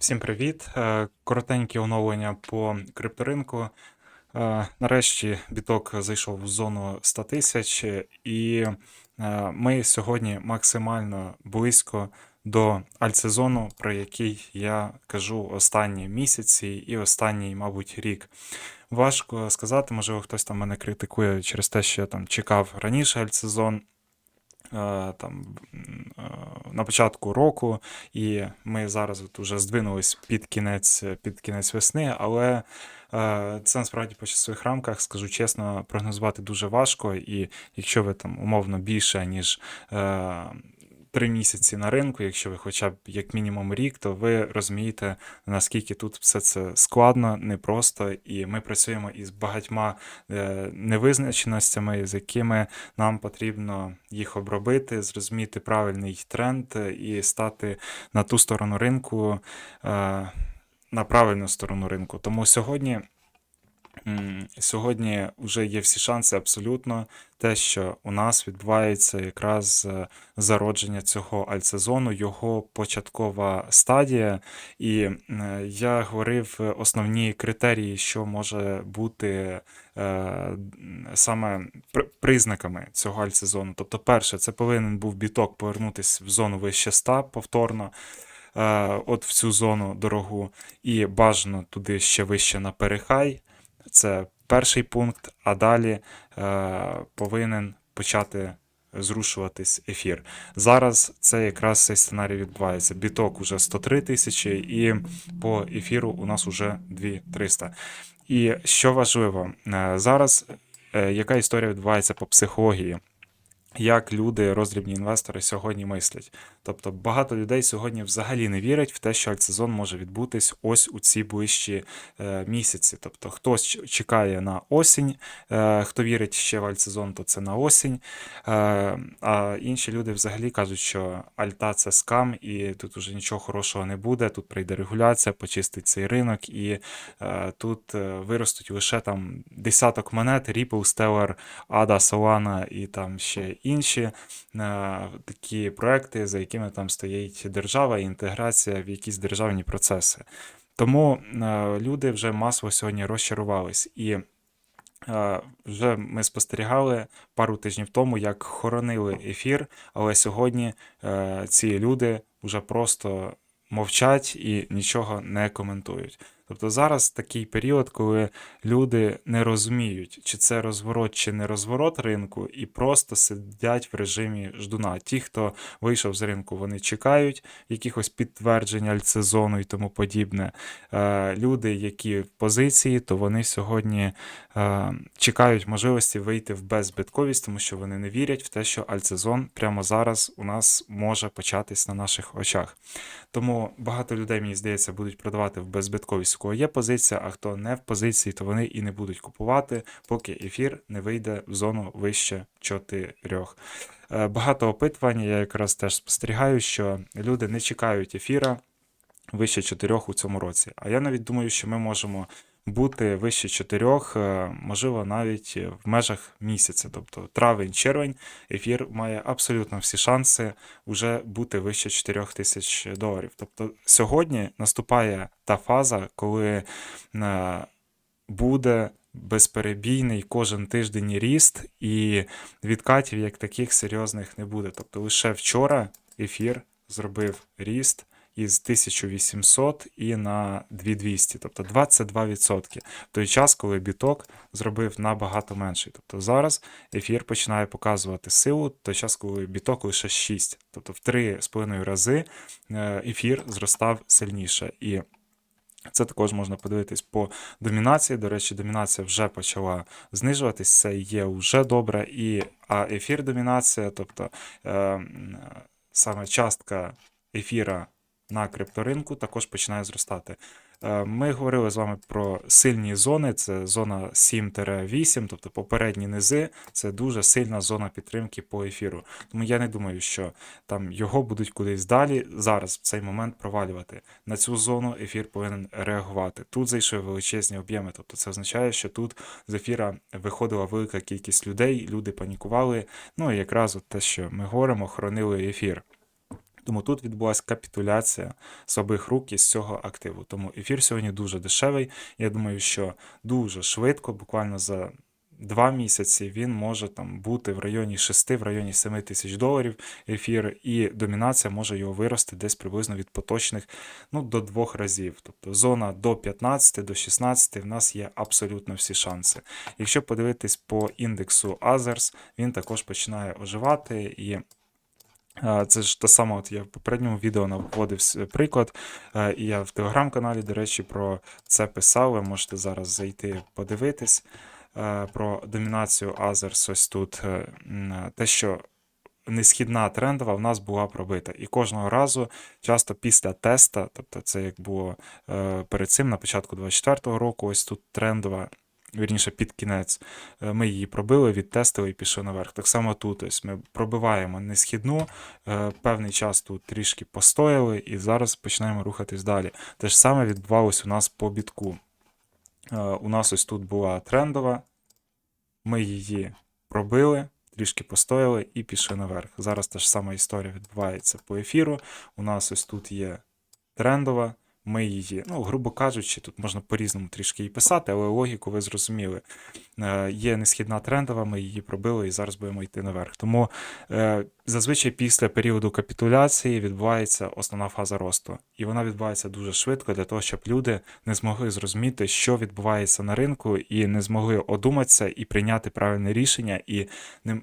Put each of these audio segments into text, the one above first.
Всім привіт! Е, Коротеньке оновлення по крипторинку. Е, Нарешті біток зайшов в зону 100 тисяч, і е, ми сьогодні максимально близько до альтсезону, про який я кажу останні місяці і останній, мабуть, рік. Важко сказати, можливо, хтось там мене критикує через те, що я там чекав раніше альтсезон. Е, Там е, на початку року, і ми зараз от уже здвинулись під кінець, під кінець весни, але е, це насправді по часових рамках, скажу чесно, прогнозувати дуже важко. І якщо ви там умовно більше, ніж е, три місяці на ринку, якщо ви хоча б як мінімум рік, то ви розумієте, наскільки тут все це складно, непросто, і ми працюємо із багатьма е, невизначеностями, з якими нам потрібно їх обробити, зрозуміти правильний тренд е, і стати на ту сторону ринку, е, на правильну сторону ринку. Тому сьогодні. Сьогодні вже є всі шанси абсолютно те, що у нас відбувається якраз е, зародження цього альтсезону, його початкова стадія. І е, я говорив е, основні критерії, що може бути саме при- признаками цього альтсезону. Тобто, перше, це повинен був біток повернутися в зону вище 100 повторно. От в цю зону дорогу, і бажано туди ще вище на перехай. Це перший пункт, а далі е, повинен почати зрушуватись ефір. Зараз це якраз цей сценарій відбувається. Біток уже 103 тисячі, і по ефіру у нас уже 2300. І що важливо, е, зараз е, яка історія відбувається по психології? Як люди, роздрібні інвестори, сьогодні мислять. Тобто багато людей сьогодні взагалі не вірять в те, що альтсезон може відбутись ось у ці ближчі е, місяці. Тобто хтось чекає на осінь, е, хто вірить ще в альтсезон, то це на осінь. Е, а інші люди взагалі кажуть, що альта це скам, і тут уже нічого хорошого не буде. Тут прийде регуляція, почистить цей ринок, і е, тут е, виростуть лише там десяток монет, Ripple, Stellar, ADA, Solana і там ще інші е, такі проекти, за якими там стоїть держава і інтеграція в якісь державні процеси. Тому е, люди вже масово сьогодні розчарувались. І е, вже ми спостерігали пару тижнів тому, як хоронили ефір, але сьогодні ці люди вже просто мовчать і нічого не коментують. Тобто зараз такий період, коли люди не розуміють, чи це розворот, чи не розворот ринку, і просто сидять в режимі ждуна. Ті, хто вийшов з ринку, вони чекають якихось підтверджень альтсезону і тому подібне. Е, Люди, які в позиції, то вони сьогодні е, чекають можливості вийти в беззбитковість, тому що вони не вірять в те, що альтсезон прямо зараз у нас може початись на наших очах. Тому багато людей, мені здається, будуть продавати в беззбитковість, у кого є позиція, а хто не в позиції, то вони і не будуть купувати, поки ефір не вийде в зону вище 4. Е, Багато опитувань, я якраз теж спостерігаю, що люди не чекають ефіра вище 4 у цьому році. А я навіть думаю, що ми можемо бути вище 4, можливо, навіть в межах місяця. Тобто травень-червень ефір має абсолютно всі шанси вже бути вище 4 тисяч доларів. Тобто сьогодні наступає та фаза, коли е, буде безперебійний кожен тиждень ріст, і відкатів як таких серйозних не буде. Тобто лише вчора ефір зробив ріст із 1800 і на 2200, тобто 22%. В той час, коли біток зробив набагато менший. Тобто зараз ефір починає показувати силу, в той час, коли біток лише 6. Тобто в 3,5 рази е, ефір зростав сильніше. І це також можна подивитись по домінації. До речі, домінація вже почала знижуватись, це є вже добре. І, а ефір домінація, тобто е, саме частка ефіра на крипторинку також починає зростати. Е, Ми говорили з вами про сильні зони, це зона 7-8, тобто попередні низи, це дуже сильна зона підтримки по ефіру. Тому я не думаю, що там його будуть кудись далі зараз в цей момент провалювати. На цю зону ефір повинен реагувати. Тут зайшли величезні об'єми, тобто це означає, що тут з ефіра виходила велика кількість людей, люди панікували. Ну і якраз от те, що ми говоримо, хоронили ефір. Тому тут відбулася капітуляція обох рук із цього активу. Тому ефір сьогодні дуже дешевий. Я думаю, що дуже швидко, буквально за два місяці, він може там бути в районі 6, в районі 7 тисяч доларів ефір, і домінація може його вирости десь приблизно від поточних ну, до двох разів. Тобто зона до 15, до 16 в нас є абсолютно всі шанси. Якщо подивитись по індексу Others, він також починає оживати і. Це ж те саме, от я в попередньому відео наводив приклад, е, і я в телеграм-каналі, до речі, про це писав. Ви можете зараз зайти подивитись е, про домінацію Others ось тут. е, Те, що несхідна трендова в нас була пробита. І кожного разу, часто після теста, тобто це як було перед цим, на початку 24-го року, ось тут трендова. Вірніше, під кінець е, ми її пробили, відтестили і пішли наверх. Так само тут ось ми пробиваємо несхідну, е, певний час тут трішки постояли, і зараз починаємо рухатись далі. Те ж саме відбувалось у нас по бітку. Е, У нас ось тут була трендова, ми її пробили, трішки постояли і пішли наверх. Зараз та ж сама історія відбувається по ефіру. У нас ось тут є трендова. Ми її, ну, грубо кажучи, тут можна по-різному трішки її писати, але логіку ви зрозуміли. Е, Є несхідна трендова, ми її пробили і зараз будемо йти наверх. Тому е, зазвичай після періоду капітуляції відбувається основна фаза росту. І вона відбувається дуже швидко для того, щоб люди не змогли зрозуміти, що відбувається на ринку, і не змогли одуматися і прийняти правильне рішення, і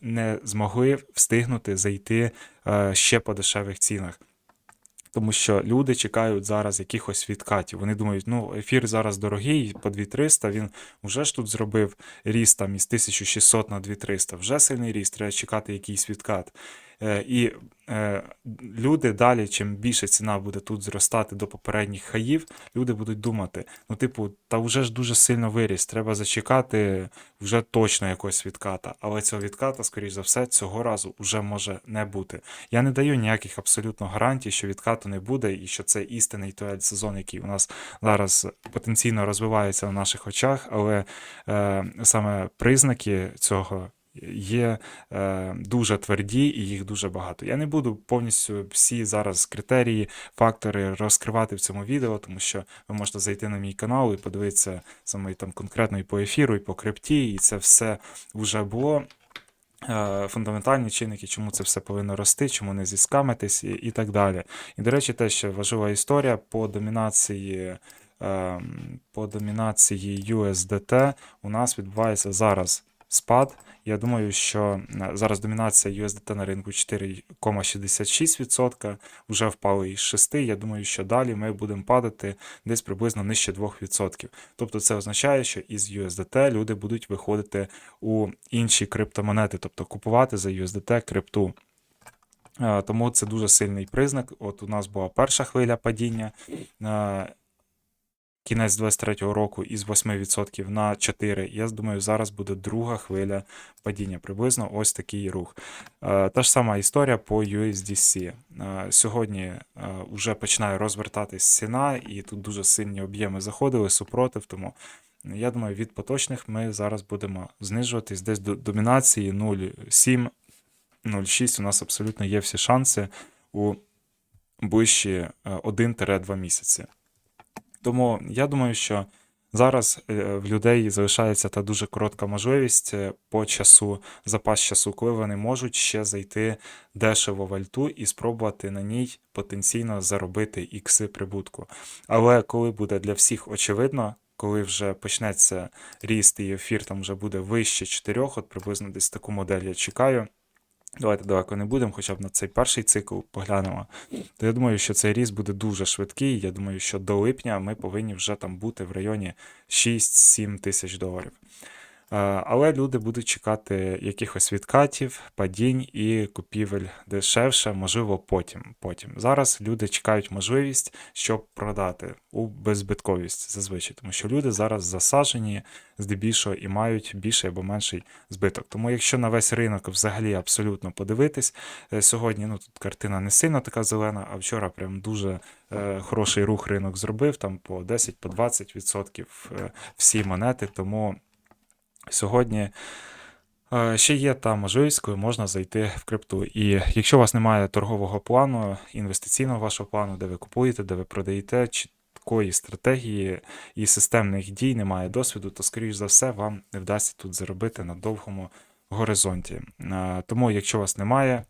не, змогли встигнути зайти е, ще по дешевих цінах. Тому що люди чекають зараз якихось відкатів. Вони думають, ну ефір зараз дорогий, по 2300, він вже ж тут зробив ріст там із 1600 на 2300, вже сильний ріст, треба чекати якийсь відкат. Е, І е, люди далі, чим більше ціна буде тут зростати до попередніх хаїв, люди будуть думати: ну, типу, та вже ж дуже сильно виріс, треба зачекати вже точно якогось відката. Але цього відката, скоріш за все, цього разу вже може не бути. Я не даю ніяких абсолютно гарантій, що відкату не буде, і що це істинний той сезон, який у нас зараз потенційно розвивається на наших очах, але е, саме признаки цього. Є е, дуже тверді і їх дуже багато. Я не буду повністю всі зараз критерії, фактори розкривати в цьому відео, тому що ви можете зайти на мій канал і подивитися саме там конкретно і по ефіру, і по крипті, і це все вже було. Е, Фундаментальні чинники, чому це все повинно рости, чому не зіскамитись і, і так далі. І, до речі, те, що важлива історія по домінації. ем, По домінації USDT у нас відбувається зараз спад. Я думаю, що е, зараз домінація USDT на ринку 4,66%, вже впали із 6%. Я думаю, що далі ми будемо падати десь приблизно нижче 2%. Тобто це означає, що із USDT люди будуть виходити у інші криптомонети, тобто купувати за USDT крипту. Е, Тому це дуже сильний признак. От у нас була перша хвиля падіння. Е, Кінець 23-го року із 8% на 4%. Я думаю, зараз буде друга хвиля падіння. Приблизно ось такий рух. Е, Та ж сама історія по USDC. Е, Сьогодні вже починає розвертатись ціна, і тут дуже сильні об'єми заходили, супротив. Тому я думаю, від поточних ми зараз будемо знижуватись десь до домінації 0,7, 0,6. У нас абсолютно є всі шанси у ближчі е, 1-2 місяці. Тому я думаю, що зараз е, в людей залишається та дуже коротка можливість е, по часу, запас часу, коли вони можуть ще зайти дешево в альту і спробувати на ній потенційно заробити ікси прибутку. Але коли буде для всіх очевидно, коли вже почнеться ріст і ефір там вже буде вище 4, от приблизно десь таку модель я чекаю. Давайте далеко не будемо, хоча б на цей перший цикл поглянемо. То я думаю, що цей ріст буде дуже швидкий. Я думаю, що до липня ми повинні вже там бути в районі 6-7 тисяч доларів. Е, Але люди будуть чекати якихось відкатів, падінь і купівель дешевше, можливо, потім. потім. Зараз люди чекають можливість, щоб продати у беззбитковість зазвичай, тому що люди зараз засаджені здебільшого і мають більший або менший збиток. Тому якщо на весь ринок взагалі абсолютно подивитись, е, сьогодні ну, тут картина не сильно така зелена, а вчора прям дуже е, хороший рух ринок зробив, там по 10-20% по 20% е, всі монети. Тому Сьогодні Е, Ще є та можливість, коли можна зайти в крипту. І якщо у вас немає торгового плану, інвестиційного вашого плану, де ви купуєте, де ви продаєте, чіткої стратегії і системних дій, немає досвіду, то, скоріш за все, вам не вдасться тут заробити на довгому горизонті. Е, Тому, якщо у вас немає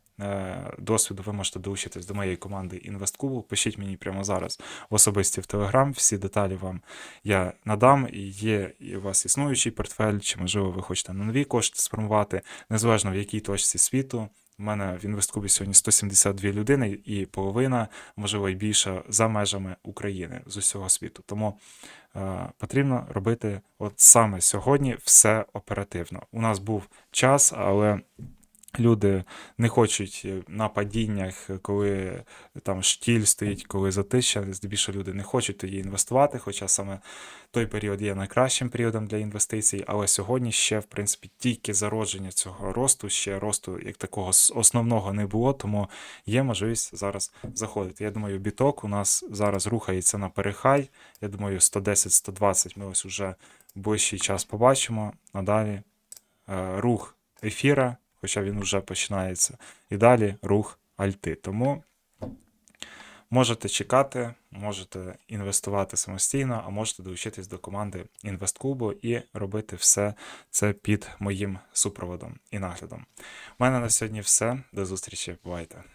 досвіду, ви можете долучитись до моєї команди InvestCube. Пишіть мені прямо зараз в особисті в Telegram. Всі деталі вам я надам. Є у вас існуючий портфель, чи можливо ви хочете на нові кошти сформувати, незалежно в якій точці світу. У мене в інвесткубі сьогодні 172 людини, і половина, можливо, і більше за межами України з усього світу. Тому е, потрібно робити от саме сьогодні все оперативно. У нас був час, але люди не хочуть е, на падіннях, коли там штіль стоїть, коли затища, здебільшого люди не хочуть тоді інвестувати, хоча саме той період є найкращим періодом для інвестицій, але сьогодні ще, в принципі, тільки зародження цього росту, ще росту як такого основного не було, тому є можливість зараз заходити. Я думаю, біток у нас зараз рухається на перехай. Я думаю, 110-120 ми ось уже ближчий час побачимо. Надалі е, рух ефіра, хоча він вже починається, і далі рух альти. Тому можете чекати, можете інвестувати самостійно, а можете долучитись до команди інвестклубу і робити все це під моїм супроводом і наглядом. У мене на сьогодні все. До зустрічі. Бувайте!